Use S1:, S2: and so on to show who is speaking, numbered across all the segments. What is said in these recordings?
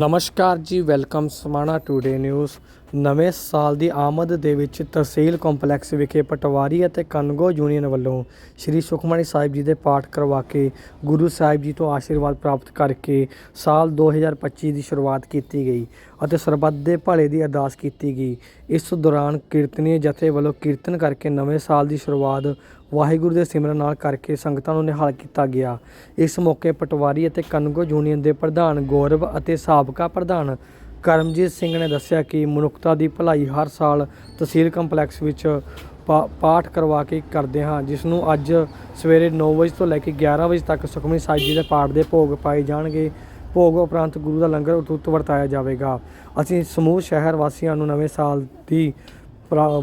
S1: ਨਮਸਕਾਰ ਜੀ, welcome Samana today news. ਨਵੇਂ ਸਾਲ ਦੀ ਆਮਦ ਦੇ ਵਿੱਚ ਤਹਿਸੀਲ ਕੰਪਲੈਕਸ ਵਿਖੇ ਪਟਵਾਰੀ ਅਤੇ ਕਨਗੋ ਯੂਨੀਅਨ ਵੱਲੋਂ ਸ੍ਰੀ ਸੁਖਮਨੀ ਸਾਹਿਬ ਜੀ ਦੇ ਪਾਠ ਕਰਵਾ ਕੇ ਗੁਰੂ ਸਾਹਿਬ ਜੀ ਤੋਂ ਆਸ਼ੀਰਵਾਦ ਪ੍ਰਾਪਤ ਕਰਕੇ ਸਾਲ 2025 ਦੀ ਸ਼ੁਰੂਆਤ ਕੀਤੀ ਗਈ ਅਤੇ ਸਰਬੱਤ ਦੇ ਭਲੇ ਦੀ ਅਰਦਾਸ ਕੀਤੀ ਗਈ। ਇਸ ਦੌਰਾਨ ਕੀਰਤਨੀ ਜਥੇ ਵੱਲੋਂ ਕੀਰਤਨ ਕਰਕੇ ਨਵੇਂ ਸਾਲ ਦੀ ਸ਼ੁਰੂਆਤ ਵਾਹਿਗੁਰੂ ਦੇ ਸਿਮਰਨ ਨਾਲ ਕਰਕੇ ਸੰਗਤਾਂ ਨੂੰ ਨਿਹਾਲ ਕੀਤਾ ਗਿਆ। ਇਸ ਮੌਕੇ ਪਟਵਾਰੀ ਅਤੇ ਕਨਗੋ ਯੂਨੀਅਨ ਦੇ ਪ੍ਰਧਾਨ ਗੌਰਵ ਅਤੇ ਸਾਬਕਾ ਪ੍ਰਧਾਨ ਕਰਮਜੀਤ ਸਿੰਘ ਨੇ ਦੱਸਿਆ ਕਿ ਮਨੁੱਖਤਾ ਦੀ ਭਲਾਈ ਹਰ ਸਾਲ ਤਹਿਸੀਲ ਕੰਪਲੈਕਸ ਵਿੱਚ ਪਾ- ਪਾਠ ਕਰਵਾ ਕੇ ਕਰਦੇ ਹਾਂ, ਜਿਸ ਨੂੰ ਅੱਜ ਸਵੇਰੇ 9 ਵਜੇ ਤੋਂ ਲੈ ਕੇ 11 ਵਜੇ ਤੱਕ ਸੁਖਮਨੀ ਸਾਹਿਬ ਜੀ ਦੇ ਪਾਠ ਦੇ ਭੋਗ ਪਾਏ ਜਾਣਗੇ। ਭੋਗ ਉਪਰੰਤ ਗੁਰੂ ਦਾ ਲੰਗਰ ਉਤੁੱਤ ਵਰਤਾਇਆ ਜਾਵੇਗਾ। ਅਸੀਂ ਸਮੂਹ ਸ਼ਹਿਰ ਵਾਸੀਆਂ ਨੂੰ ਨਵੇਂ ਸਾਲ ਦੀ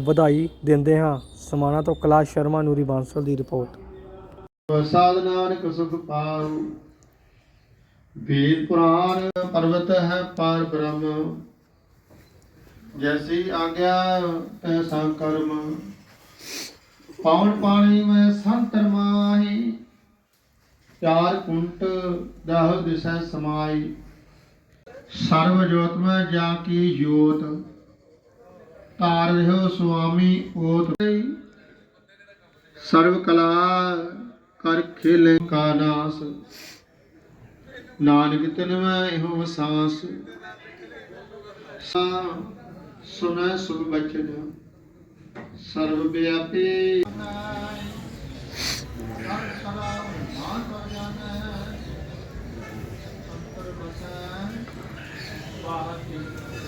S1: ਵਧਾਈ ਦਿੰਦੇ ਹਾਂ। ਸਮਾਣਾ ਤੋਂ ਕੈਲਾਸ਼ ਸ਼ਰਮਾ, ਨੂਰੀ ਬਾਂਸਲ ਦੀ ਰਿਪੋਰਟ।
S2: ਸਾਧ ਸੁਖ ਪਾਉ। ਵੇਦ ਪੁਰਾਨ ਪਰਵਤ ਹੈ ਪਾਰ ਬ੍ਰਹਮ। ਜੈਸੀ ਆਗਿਆ ਤੈਸਾ ਕਰਮ। ਪਾਉਣ ਪਾਣੀ ਮੈਂ ਸੰਤਰ ਮਾਹੀ ਚਾਰ ਕੁੰਟ ਦਹ ਦਿਸੈ ਸਮਾਈ। ਸਰਵ ਜੋਤ ਮੈਂ ਜਾ ਕੀ ਜੋਤ। ਤਾਰ ਰਹਿਓ ਸੁਆਮੀ ਓਤ ਸਰਵ ਕਲਾ ਕਰ ਖੇਲੇ ਕਾ ਨਾਸ। ਨਾਨਕ ਤਿਨ ਮੈਂ ਇਹੋ ਵਸਾਸ। ਸਾ ਸੁਨੈ ਸੁਭ ਬਚਨ। ਸਰਵ ਵਿਆਪੀ।
S3: ਆਏ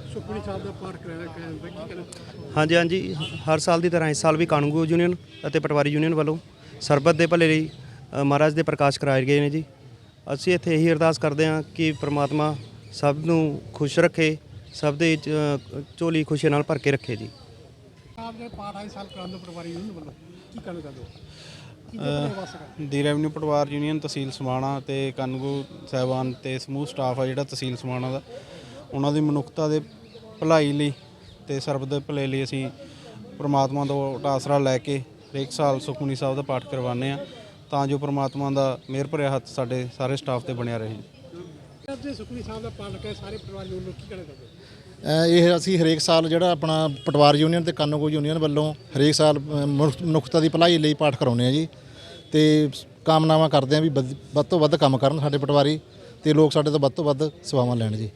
S3: ਸੁਖਮਨੀ ਸਾਹਿਬ ਦਾ ਪਾਠ ਕਰਾਇਆ ਜਾਂਦਾ ਕੀ ਕਹਿਣਾ
S4: ਹਾਂਜੀ ਹਾਂਜੀ। ਹਰ ਸਾਲ ਦੀ ਤਰ੍ਹਾਂ ਇਸ ਸਾਲ ਵੀ ਕਾਨੂੰਗੋ ਯੂਨੀਅਨ ਅਤੇ ਪਟਵਾਰੀ ਯੂਨੀਅਨ ਵੱਲੋਂ ਸਰਬੱਤ ਦੇ ਭਲੇ ਲਈ ਮਹਾਰਾਜ ਦੇ ਪ੍ਰਕਾਸ਼ ਕਰਾਏ ਗਏ ਨੇ ਜੀ। ਅਸੀਂ ਇੱਥੇ ਇਹੀ ਅਰਦਾਸ ਕਰਦੇ ਹਾਂ ਕਿ ਪ੍ਰਮਾਤਮਾ ਸਭ ਨੂੰ ਖੁਸ਼ ਰੱਖੇ ਸਭ ਦੇ ਚ- ਝੋਲੀ ਖੁਸ਼ੀ ਨਾਲ ਭਰ ਕੇ ਰੱਖੇ ਜੀ।
S3: ਸਾਹਿਬ ਦੇ ਪਾਠ ਆਏ ਸਾਲ ਕਰਾਉਣ ਦੇ ਪਰਿਵਾਰੀ ਯੂਨੀਅਨ ਵੱਲੋਂ ਕੀ ਕਹਿਣਾ ਚਾਹੁੰਦੇ
S5: ਦੀ ਰੈਵਨਿਊ ਪਟਵਾਰ ਯੂਨੀਅਨ ਤਹਿਸੀਲ ਸਮਾਣਾ ਤੇ ਕਨਗੂ ਸਾਹਿਬਾਨ ਤੇ ਸਮੂਹ ਸਟਾਫ ਆ ਜਿਹੜਾ ਤਹਿਸੀਲ ਸਮਾਣਾ ਦਾ ਉਹਨਾਂ ਦੀ ਮਨੁੱਖਤਾ ਦੇ ਭਲਾਈ ਲਈ ਤੇ ਸਰਬ ਦੇ ਭਲੇ ਲਈ ਅਸੀਂ ਪ੍ਰਮਾਤਮਾ ਤੋਂ ਆਸਰਾ ਲੈ ਕੇ ਹਰੇਕ ਸਾਲ ਸੁਖਮਨੀ ਸਾਹਿਬ ਦਾ ਪਾਠ ਕਰਵਾਉਂਦੇ ਆ ਤਾਂ ਜੋ ਪ੍ਰਮਾਤਮਾ ਦਾ ਮਿਹਰ ਭਰਿਆ ਹੱਥ ਸਾਡੇ ਸਾਰੇ ਸਟਾਫ ਤੇ ਬਣਿਆ ਰਹੇ।
S3: ਤੇ ਸੁਖਮਨੀ ਸਾਹਿਬ ਦਾ ਪਾਠ ਕਰਾਇਆ ਸਾਰੇ ਪਰਿਵਾਰ ਵੱਲੋਂ ਕੀ ਕਹਿਣਾ ਚਾਹੁੰਦੇ ਹੋ
S6: ਅ, ਇਹ ਅਸੀਂ ਹਰੇਕ ਸਾਲ ਜਿਹੜਾ ਆਪਣਾ ਪਟਵਾਰ ਯੂਨੀਅਨ ਤੇ ਕਾਨੂੰਗੋ ਯੂਨੀਅਨ ਵੱਲੋਂ ਹਰੇਕ ਸਾਲ ਮਨੁੱਖਤਾ ਦੀ ਭਲਾਈ ਲਈ ਪਾਠ ਕਰਾਉਂਦੇ ਆ ਜੀ। ਤੇ ਕਾਮਨਾਵਾਂ ਕਰਦੇ ਆ ਵੀ ਵੱਧ ਵੱਧ ਤੋਂ ਵੱਧ ਕੰਮ ਕਰਨ ਸਾਡੇ ਪਟਵਾਰੀ ਤੇ ਲੋਕ ਸਾਡੇ ਤੋਂ ਵੱਧ ਤੋਂ ਵੱਧ ਸੇਵਾਵਾਂ ਲੈਣ ਜੀ।